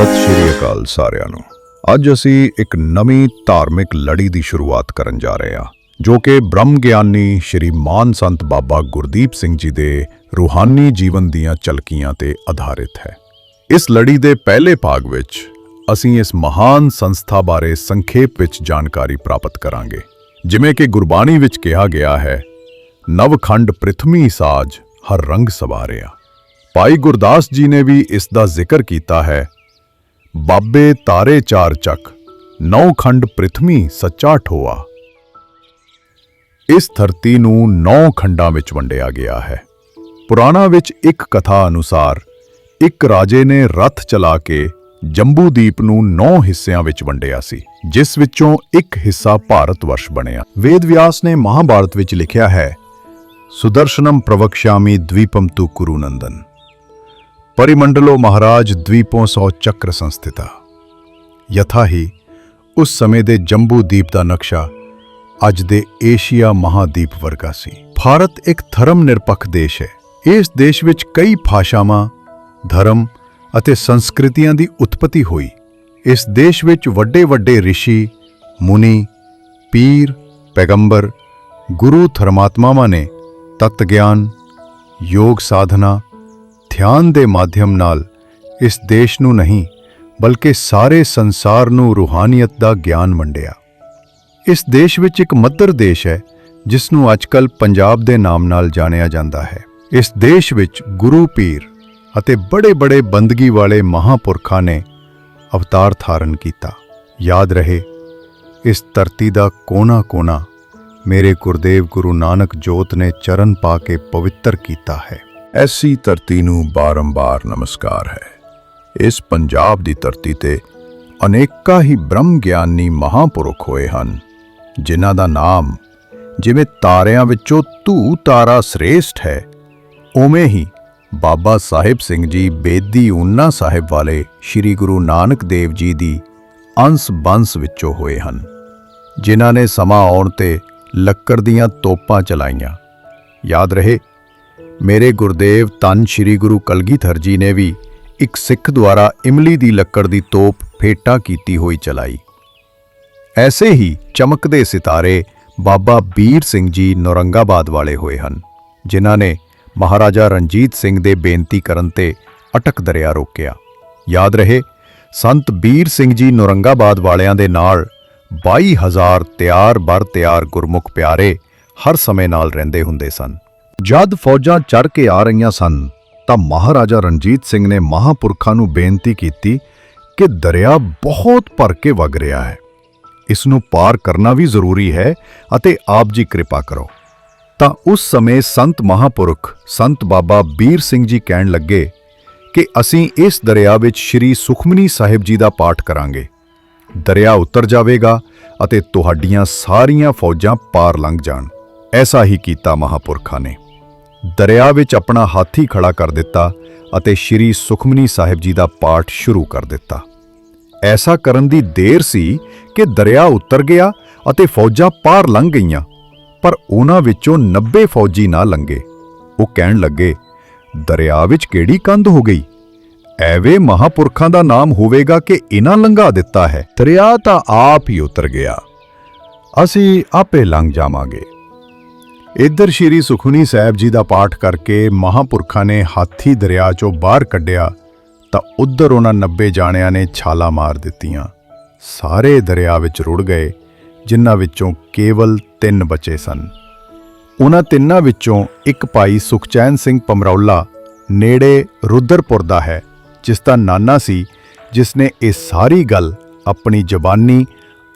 ਸਤਿ ਸ਼੍ਰੀ ਅਕਾਲ ਸਾਰਿਆਂ ਨੂੰ। ਅੱਜ ਅਸੀਂ ਇੱਕ ਨਵੀਂ ਧਾਰਮਿਕ ਲੜੀ ਦੀ ਸ਼ੁਰੂਆਤ ਕਰਨ ਜਾ ਰਹੇ ਹਾਂ, ਜੋ ਕਿ ਬ੍ਰਹਮ ਗਿਆਨੀ ਸ਼੍ਰੀ ਮਾਨ ਸੰਤ ਬਾਬਾ ਗੁਰਦੀਪ ਸਿੰਘ ਜੀ ਦੇ ਰੂਹਾਨੀ ਜੀਵਨ ਦੀਆਂ ਝਲਕੀਆਂ ਤੇ ਆਧਾਰਿਤ ਹੈ। ਇਸ ਲੜੀ ਦੇ ਪਹਿਲੇ ਭਾਗ ਵਿੱਚ ਅਸੀਂ ਇਸ ਮਹਾਨ ਸੰਸਥਾ ਬਾਰੇ ਸੰਖੇਪ ਵਿੱਚ ਜਾਣਕਾਰੀ ਪ੍ਰਾਪਤ ਕਰਾਂਗੇ, ਜਿਵੇਂ ਕਿ ਗੁਰਬਾਣੀ ਵਿੱਚ ਕਿਹਾ ਗਿਆ ਹੈ, ਨਵਖੰਡ ਪ੍ਰਿਥਮੀ ਸਾਜ ਹਰ ਰੰਗ ਸਵਾਰਿਆ। ਭਾਈ ਗੁਰਦਾਸ ਜੀ ਨੇ ਵੀ ਇਸ ਦਾ ਜ਼ਿਕਰ ਕੀਤਾ ਹੈ ਬਾਬੇ ਤਾਰੇ ਚਾਰ ਚੱਕ, ਨੌ ਖੰਡ ਪ੍ਰਿਥਮੀ ਸੱਚਾ ਠੋਆ। ਇਸ ਧਰਤੀ ਨੂੰ ਨੌ ਖੰਡਾਂ ਵਿੱਚ ਵੰਡਿਆ ਗਿਆ ਹੈ। ਪੁਰਾਣਾ ਵਿੱਚ ਇੱਕ ਕਥਾ ਅਨੁਸਾਰ, ਇੱਕ ਰਾਜੇ ਨੇ ਰੱਥ ਚਲਾ ਕੇ ਜੰਬੂਦੀਪ ਨੂੰ ਨੌ ਹਿੱਸਿਆਂ ਵਿੱਚ ਵੰਡਿਆ ਸੀ, ਜਿਸ ਵਿੱਚੋਂ ਇੱਕ ਹਿੱਸਾ ਭਾਰਤ ਵਰਸ਼ ਬਣਿਆ। ਵੇਦ ਵਿਆਸ ਨੇ ਮਹਾਭਾਰਤ ਵਿੱਚ ਲਿਖਿਆ ਹੈ ਸੁਦਰਸ਼ਨਮ ਪ੍ਰਵਕਸ਼ਾਮੀ ਦਵੀਪਮ ਤੂ ਕੁਰੂ ਨੰਦਨ। परिमंडलो महाराज द्वीपों सौ ਚੱਕਰ ਸੰਸਥਿਤਾ ਯਥਾ ਹੀ ਉਸ ਸਮੇਂ ਦੇ ਜੰਬੂ ਦੀਪ ਦਾ ਨਕਸ਼ਾ ਅੱਜ ਦੇ ਏਸ਼ੀਆ ਮਹਾਦੀਪ ਵਰਗਾ ਸੀ ਭਾਰਤ ਇੱਕ ਧਰਮ ਨਿਰਪੱਖ ਦੇਸ਼ ਹੈ ਇਸ ਦੇਸ਼ ਵਿੱਚ ਕਈ ਭਾਸ਼ਾਵਾਂ ਧਰਮ ਅਤੇ ਸੰਸਕ੍ਰਿਤੀਆਂ ਦੀ ਉਤਪਤੀ ਹੋਈ ਇਸ ਦੇਸ਼ ਵਿੱਚ ਵੱਡੇ ਵੱਡੇ ઋષਿ ਮੁਨੀ ਪੀਰ ਪੈਗੰਬਰ ਗੁਰੂ ਧਰਮਾਤਮਾਵਾਂ ਨੇ ਤਤ ਗਿਆਨ ਯੋਗ ਸਾਧਨਾ ਧਿਆਨ ਦੇ ਮਾਧਿਅਮ ਨਾਲ ਇਸ ਦੇਸ਼ ਨੂੰ ਨਹੀਂ, ਬਲਕਿ ਸਾਰੇ ਸੰਸਾਰ ਨੂੰ ਰੂਹਾਨੀਅਤ ਦਾ ਗਿਆਨ ਵੰਡਿਆ। ਇਸ ਦੇਸ਼ ਵਿੱਚ ਇੱਕ ਮੱਧਰ ਦੇਸ਼ ਹੈ ਜਿਸ ਨੂੰ ਅੱਜਕੱਲ ਪੰਜਾਬ ਦੇ ਨਾਮ ਨਾਲ ਜਾਣਿਆ ਜਾਂਦਾ ਹੈ। ਇਸ ਦੇਸ਼ ਵਿੱਚ ਗੁਰੂ ਪੀਰ ਅਤੇ ਬੜੇ-ਬੜੇ ਬੰਦਗੀ ਵਾਲੇ ਮਹਾਪੁਰਖਾਂ ਨੇ ਅਵਤਾਰ ਧਾਰਨ ਕੀਤਾ। ਯਾਦ ਰਹੇ, ਇਸ ਧਰਤੀ ਦਾ ਕੋਨਾ-ਕੋਨਾ ਮੇਰੇ ਗੁਰਦੇਵ ਗੁਰੂ ਨਾਨਕ ਜੋਤ ਨੇ ਚਰਨ ਪਾ ਕੇ ਪਵਿੱਤਰ ਕੀਤਾ ਹੈ। ਐਸੀ ਧਰਤੀ ਨੂੰ ਬਾਰੰਬਾਰ ਨਮਸਕਾਰ ਹੈ। ਇਸ ਪੰਜਾਬ ਦੀ ਧਰਤੀ ਤੇ ਅਨੇਕਾਂ ਹੀ ਬ੍ਰਹਮ ਗਿਆਨੀ ਮਹਾਪੁਰਖ ਹੋਏ ਹਨ, ਜਿਨ੍ਹਾਂ ਦਾ ਨਾਮ ਜਿਵੇਂ ਤਾਰਿਆਂ ਵਿੱਚੋਂ ਧੂ ਤਾਰਾ ਸ੍ਰੇਸ਼ਟ ਹੈ, ਉਵੇਂ ਹੀ ਬਾਬਾ ਸਾਹਿਬ ਸਿੰਘ ਜੀ ਬੇਦੀ ਉਨਾ ਸਾਹਿਬ ਵਾਲੇ ਸ੍ਰੀ ਗੁਰੂ ਨਾਨਕ ਦੇਵ ਜੀ ਦੀ ਅੰਸ ਬੰਸ ਵਿੱਚੋਂ ਹੋਏ ਹਨ, ਜਿਨ੍ਹਾਂ ਨੇ ਸਮਾਂ ਆਉਣ ਤੇ ਲੱਕੜ ਦੀਆਂ ਤੋਪਾਂ ਚਲਾਈਆਂ। ਯਾਦ ਰਹੇ ਮੇਰੇ ਗੁਰਦੇਵ ਤਨ ਸ੍ਰੀ ਗੁਰੂ ਕਲਗੀਧਰ ਜੀ ਨੇ ਵੀ ਇੱਕ ਸਿੱਖ ਦੁਆਰਾ ਇਮਲੀ ਦੀ ਲੱਕੜ ਦੀ ਤੋਪ ਫੇਟਾ ਕੀਤੀ ਹੋਈ ਚਲਾਈ। ਐਸੇ ਹੀ ਚਮਕਦੇ ਸਿਤਾਰੇ ਬਾਬਾ ਬੀਰ ਸਿੰਘ ਜੀ ਨੌਰੰਗਾਬਾਦ ਵਾਲੇ ਹੋਏ ਹਨ, ਜਿਨ੍ਹਾਂ ਨੇ ਮਹਾਰਾਜਾ ਰਣਜੀਤ ਸਿੰਘ ਦੇ ਬੇਨਤੀ ਕਰਨ ਤੇ ਅਟਕ ਦਰਿਆ ਰੋਕਿਆ। ਯਾਦ ਰਹੇ, ਸੰਤ ਬੀਰ ਸਿੰਘ ਜੀ ਨੌਰੰਗਾਬਾਦ ਵਾਲਿਆਂ ਦੇ ਨਾਲ 22000 ਤਿਆਰ ਬਰ ਤਿਆਰ ਗੁਰਮੁਖ ਪਿਆਰੇ ਹਰ ਸਮੇਂ ਨਾਲ ਰਹਿੰਦੇ ਹੁੰਦੇ ਸਨ। ਜਦ ਫੌਜਾਂ ਚੜ ਕੇ ਆ ਰਹੀਆਂ ਸਨ, ਤਾਂ ਮਹਾਰਾਜਾ ਰਣਜੀਤ ਸਿੰਘ ਨੇ ਮਹਾਪੁਰਖਾਂ ਨੂੰ ਬੇਨਤੀ ਕੀਤੀ ਕਿ ਦਰਿਆ ਬਹੁਤ ਭਰ ਕੇ ਵਗ ਰਿਹਾ ਹੈ। ਇਸ ਨੂੰ ਪਾਰ ਕਰਨਾ ਵੀ ਜ਼ਰੂਰੀ ਹੈ ਅਤੇ ਆਪ ਜੀ ਕਿਰਪਾ ਕਰੋ। ਤਾਂ ਉਸ ਸਮੇਂ ਸੰਤ ਮਹਾਪੁਰਖ, ਸੰਤ ਬਾਬਾ ਬੀਰ ਸਿੰਘ ਜੀ ਕਹਿਣ ਲੱਗੇ ਕਿ ਅਸੀਂ ਇਸ ਦਰਿਆ ਵਿੱਚ ਸ਼੍ਰੀ ਸੁਖਮਨੀ ਸਾਹਿਬ ਜੀ ਦਾ ਪਾਠ ਕਰਾਂਗੇ। ਦਰਿਆ ਉਤਰ ਜਾਵੇਗਾ ਅਤੇ ਤੁਹਾਡੀਆਂ ਸਾਰੀਆਂ ਫੌਜਾਂ ਪਾਰ ਲੰਘ ਜਾਣ। ਐਸਾ ਹੀ ਕੀਤਾ ਮਹਾਪੁਰਖਾਂ ਨੇ। ਦਰਿਆ ਵਿੱਚ ਆਪਣਾ ਹਾਥੀ ਖੜਾ ਕਰ ਦਿੱਤਾ ਅਤੇ ਸ਼੍ਰੀ ਸੁਖਮਨੀ ਸਾਹਿਬ ਜੀ ਦਾ ਪਾਠ ਸ਼ੁਰੂ ਕਰ ਦਿੱਤਾ। ਐਸਾ ਕਰਨ ਦੀ ਦੇਰ ਸੀ ਕਿ ਦਰਿਆ ਉਤਰ ਗਿਆ ਅਤੇ ਫੌਜਾਂ ਪਾਰ ਲੰਘ ਗਈਆਂ, ਪਰ ਉਹਨਾਂ ਵਿੱਚੋਂ 90 ਫੌਜੀ ਨਾ ਲੰਘੇ। ਉਹ ਕਹਿਣ ਲੱਗੇ, ਦਰਿਆ ਵਿੱਚ ਕਿਹੜੀ ਕੰਧ ਹੋ ਗਈ? ਐਵੇਂ ਮਹਾਪੁਰਖਾਂ ਦਾ ਨਾਮ ਹੋਵੇਗਾ ਕਿ ਇਹਨਾਂ ਲੰਘਾ ਦਿੱਤਾ ਹੈ। ਦਰਿਆ ਤਾਂ ਆਪ ਹੀ ਉਤਰ ਗਿਆ। ਅਸੀਂ ਆਪੇ ਲੰਘ ਜਾਵਾਂਗੇ। ਇੱਧਰ ਸ਼੍ਰੀ ਸੁਖਨੀ ਸਾਹਿਬ ਜੀ ਦਾ ਪਾਠ ਕਰਕੇ ਮਹਾਪੁਰਖਾਂ ਨੇ ਹਾਥੀ ਦਰਿਆ ਚੋਂ ਬਾਹਰ ਕੱਢਿਆ, ਤਾਂ ਉੱਧਰ ਉਹਨਾਂ 90 ਜਾਣਿਆਂ ਨੇ ਛਾਲਾ ਮਾਰ ਦਿੱਤੀਆਂ। ਸਾਰੇ ਦਰਿਆ ਵਿੱਚ ਰੁੜ ਗਏ, ਜਿਨ੍ਹਾਂ ਵਿੱਚੋਂ ਕੇਵਲ ਤਿੰਨ ਬਚੇ ਸਨ। ਉਹਨਾਂ ਤਿੰਨਾਂ ਵਿੱਚੋਂ ਇੱਕ ਭਾਈ ਸੁਖਚੈਨ ਸਿੰਘ ਪਮਰੌਲਾ ਨੇੜੇ ਰੁਦਰਪੁਰ ਦਾ ਹੈ, ਜਿਸ ਦਾ ਨਾਨਾ ਸੀ, ਜਿਸ ਨੇ ਇਹ ਸਾਰੀ ਗੱਲ ਆਪਣੀ ਜ਼ਬਾਨੀ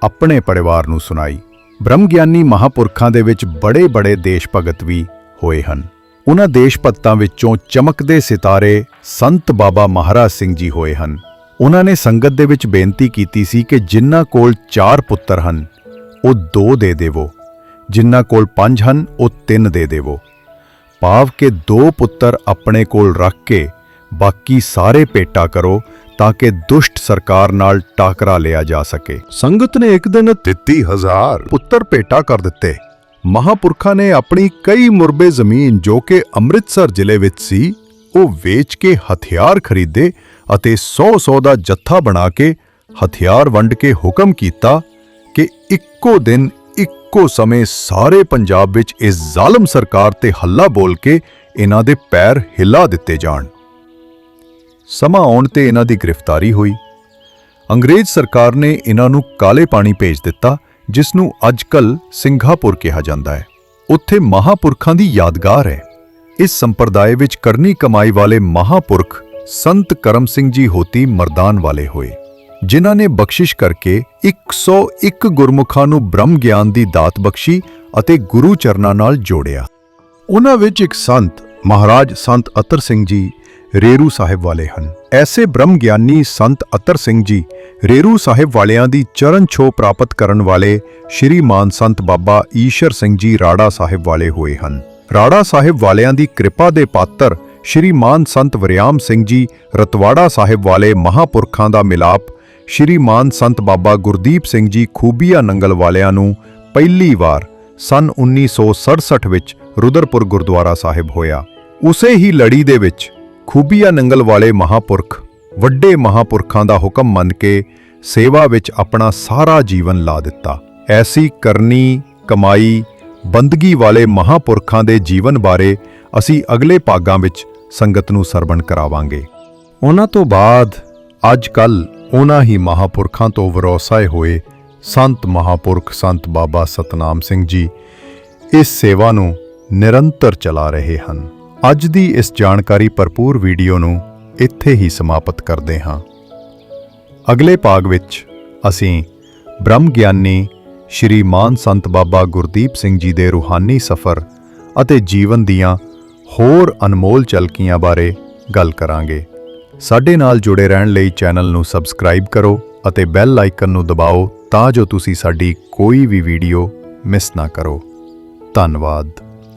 ਆਪਣੇ ਪਰਿਵਾਰ ਨੂੰ ਸੁਣਾਈ। ਬ੍ਰਹਮ ਗਿਆਨੀ ਮਹਾਪੁਰਖਾਂ ਦੇ ਵਿੱਚ ਬੜੇ-ਬੜੇ ਦੇਸ਼ ਭਗਤ ਵੀ ਹੋਏ ਹਨ। ਉਹਨਾਂ ਦੇਸ਼ ਭਗਤਾਂ ਵਿੱਚੋਂ ਚਮਕਦੇ ਸਿਤਾਰੇ ਸੰਤ ਬਾਬਾ ਮਹਾਰਾਜ ਸਿੰਘ ਜੀ ਹੋਏ ਹਨ। ਉਹਨਾਂ ਨੇ ਸੰਗਤ ਦੇ ਵਿੱਚ ਬੇਨਤੀ ਕੀਤੀ ਸੀ ਕਿ ਜਿਨ੍ਹਾਂ ਕੋਲ ਚਾਰ ਪੁੱਤਰ ਹਨ, ਉਹ ਦੋ ਦੇ ਦੇਵੋ। ਜਿਨ੍ਹਾਂ ਕੋਲ ਪੰਜ ਹਨ, ਉਹ ਤਿੰਨ ਦੇ ਦੇਵੋ। ਭਾਵ ਕਿ ਦੋ ਪੁੱਤਰ ਆਪਣੇ ਕੋਲ ਰੱਖ ਕੇ ਬਾਕੀ ਸਾਰੇ ਭੇਟਾ ਕਰੋ ਤਾਂ ਕਿ ਦੁਸ਼ਟ ਸਰਕਾਰ ਨਾਲ ਟਾਕਰਾ ਲਿਆ ਜਾ ਸਕੇ। ਸੰਗਤ ਨੇ ਇੱਕ ਦਿਨ 33000 ਪੁੱਤਰ ਭੇਟਾ ਕਰ ਦਿੱਤੇ। ਮਹਾਪੁਰਖਾਂ ਨੇ ਆਪਣੀ ਕਈ ਮੁਰਬੇ ਜ਼ਮੀਨ ਜੋ ਕਿ ਅੰਮ੍ਰਿਤਸਰ ਜ਼ਿਲ੍ਹੇ ਵਿੱਚ ਸੀ ਉਹ ਵੇਚ ਕੇ ਹਥਿਆਰ ਖਰੀਦੇ ਅਤੇ 100-100 ਦਾ ਜੱਥਾ ਬਣਾ ਕੇ ਹਥਿਆਰ ਵੰਡ ਕੇ ਹੁਕਮ ਕੀਤਾ ਕਿ ਇੱਕੋ ਦਿਨ ਇੱਕੋ ਸਮੇਂ ਸਾਰੇ ਪੰਜਾਬ ਵਿੱਚ ਇਸ ਜ਼ਾਲਮ ਸਰਕਾਰ ਤੇ ਹੱਲਾ ਬੋਲ ਕੇ ਇਹਨਾਂ ਦੇ ਪੈਰ ਹਿਲਾ ਦਿੱਤੇ ਜਾਣ। ਸਮਾਂ ਆਉਣ ਤੇ ਇਹਨਾਂ ਦੀ ਗ੍ਰਿਫਤਾਰੀ ਹੋਈ। ਅੰਗਰੇਜ਼ ਸਰਕਾਰ ਨੇ ਇਹਨਾਂ ਨੂੰ ਕਾਲੇ ਪਾਣੀ ਭੇਜ ਦਿੱਤਾ ਜਿਸ ਨੂੰ ਅੱਜਕੱਲ ਸਿੰਗਾਪੁਰ ਕਿਹਾ ਜਾਂਦਾ ਹੈ। ਉੱਥੇ ਮਹਾਪੁਰਖਾਂ ਦੀ ਯਾਦਗਾਰ ਹੈ। ਇਸ ਸੰਪਰਦਾਇ ਵਿੱਚ ਕਰਨੀ ਕਮਾਈ ਵਾਲੇ ਮਹਾਪੁਰਖ ਸੰਤ ਕਰਮ ਸਿੰਘ ਜੀ ਹੋਤੀ ਮਰਦਾਨ ਵਾਲੇ ਹੋਏ, ਜਿਨ੍ਹਾਂ ਨੇ ਬਖਸ਼ਿਸ਼ ਕਰਕੇ 101 ਗੁਰਮੁਖਾਂ ਨੂੰ ਬ੍ਰਹਮ ਗਿਆਨ ਦੀ ਦਾਤ ਬਖਸ਼ੀ ਅਤੇ ਗੁਰੂ ਚਰਨਾਂ ਨਾਲ ਜੋੜਿਆ। ਉਹਨਾਂ ਵਿੱਚ ਇੱਕ ਸੰਤ, ਮਹਾਰਾਜ ਸੰਤ ਅਤਰ ਸਿੰਘ ਜੀ ਰੇਰੂ ਸਾਹਿਬ ਵਾਲੇ ਹਨ। ਐਸੇ ਬ੍ਰਹਮ ਗਿਆਨੀ ਸੰਤ ਅਤਰ ਸਿੰਘ ਜੀ ਰੇਰੂ ਸਾਹਿਬ ਵਾਲਿਆਂ ਦੀ ਚਰਨ ਛੋਹ ਪ੍ਰਾਪਤ ਕਰਨ ਵਾਲੇ ਸ਼੍ਰੀ ਮਾਨ ਸੰਤ ਬਾਬਾ ਈਸ਼ਰ ਸਿੰਘ ਜੀ ਰਾੜਾ ਸਾਹਿਬ ਵਾਲੇ ਹੋਏ ਹਨ। ਰਾੜਾ ਸਾਹਿਬ ਵਾਲਿਆਂ ਦੀ ਕਿਰਪਾ ਦੇ ਪਾਤਰ ਸ਼੍ਰੀ ਮਾਨ ਸੰਤ ਵਰਿਆਮ ਸਿੰਘ ਜੀ ਰਤਵਾੜਾ ਸਾਹਿਬ ਵਾਲੇ ਮਹਾਪੁਰਖਾਂ ਦਾ ਮਿਲਾਪ ਸ਼੍ਰੀ ਮਾਨ ਸੰਤ ਬਾਬਾ ਗੁਰਦੀਪ ਸਿੰਘ ਜੀ ਖੂਬੀਆ ਨੰਗਲ ਵਾਲਿਆਂ ਨੂੰ ਪਹਿਲੀ ਵਾਰ ਸਨ 1967 ਵਿੱਚ ਰੁਦਰਪੁਰ ਗੁਰਦੁਆਰਾ ਸਾਹਿਬ ਹੋਇਆ। ਉਸੇ ਹੀ ਲੜੀ ਦੇ ਵਿੱਚ ਖੂਬੀਆ ਨੰਗਲ ਵਾਲੇ ਮਹਾਪੁਰਖ, ਵੱਡੇ ਮਹਾਪੁਰਖਾਂ ਦਾ ਹੁਕਮ ਮੰਨ ਕੇ ਸੇਵਾ ਵਿੱਚ ਆਪਣਾ ਸਾਰਾ ਜੀਵਨ ਲਾ ਦਿੱਤਾ। ਐਸੀ ਕਰਨੀ, ਕਮਾਈ, ਬੰਦਗੀ ਵਾਲੇ ਮਹਾਪੁਰਖਾਂ ਦੇ ਜੀਵਨ ਬਾਰੇ ਅਸੀਂ ਅਗਲੇ ਭਾਗਾਂ ਵਿੱਚ ਸੰਗਤ ਨੂੰ ਸਰਵਣ ਕਰਾਵਾਂਗੇ। ਉਹਨਾਂ ਤੋਂ ਬਾਅਦ ਅੱਜ ਕੱਲ ਉਹਨਾਂ ਹੀ ਮਹਾਪੁਰਖਾਂ ਤੋਂ ਵਰੋਸਾਏ ਹੋਏ ਸੰਤ ਮਹਾਪੁਰਖ ਸੰਤ ਬਾਬਾ ਸਤਨਾਮ ਸਿੰਘ ਜੀ ਇਸ ਸੇਵਾ ਨੂੰ ਨਿਰੰਤਰ ਚਲਾ ਰਹੇ ਹਨ। ਅੱਜ ਦੀ ਇਸ ਜਾਣਕਾਰੀ ਭਰਪੂਰ ਵੀਡੀਓ ਨੂੰ ਇੱਥੇ ਹੀ ਸਮਾਪਤ ਕਰਦੇ ਹਾਂ। ਅਗਲੇ ਭਾਗ ਵਿੱਚ ਅਸੀਂ ਬ੍ਰਹਮ ਗਿਆਨੀ ਸ਼੍ਰੀ ਮਾਨ ਸੰਤ ਬਾਬਾ ਗੁਰਦੀਪ ਸਿੰਘ ਜੀ ਦੇ ਰੂਹਾਨੀ ਸਫ਼ਰ ਅਤੇ ਜੀਵਨ ਦੀਆਂ ਹੋਰ ਅਨਮੋਲ ਝਲਕੀਆਂ ਬਾਰੇ ਗੱਲ ਕਰਾਂਗੇ। ਸਾਡੇ ਨਾਲ ਜੁੜੇ ਰਹਿਣ ਲਈ ਚੈਨਲ ਨੂੰ ਸਬਸਕ੍ਰਾਈਬ ਕਰੋ ਅਤੇ ਬੈਲ ਆਈਕਨ ਨੂੰ ਦਬਾਓ ਤਾਂ ਜੋ ਤੁਸੀਂ ਸਾਡੀ ਕੋਈ ਵੀ ਵੀਡੀਓ ਮਿਸ ਨਾ ਕਰੋ। ਧੰਨਵਾਦ।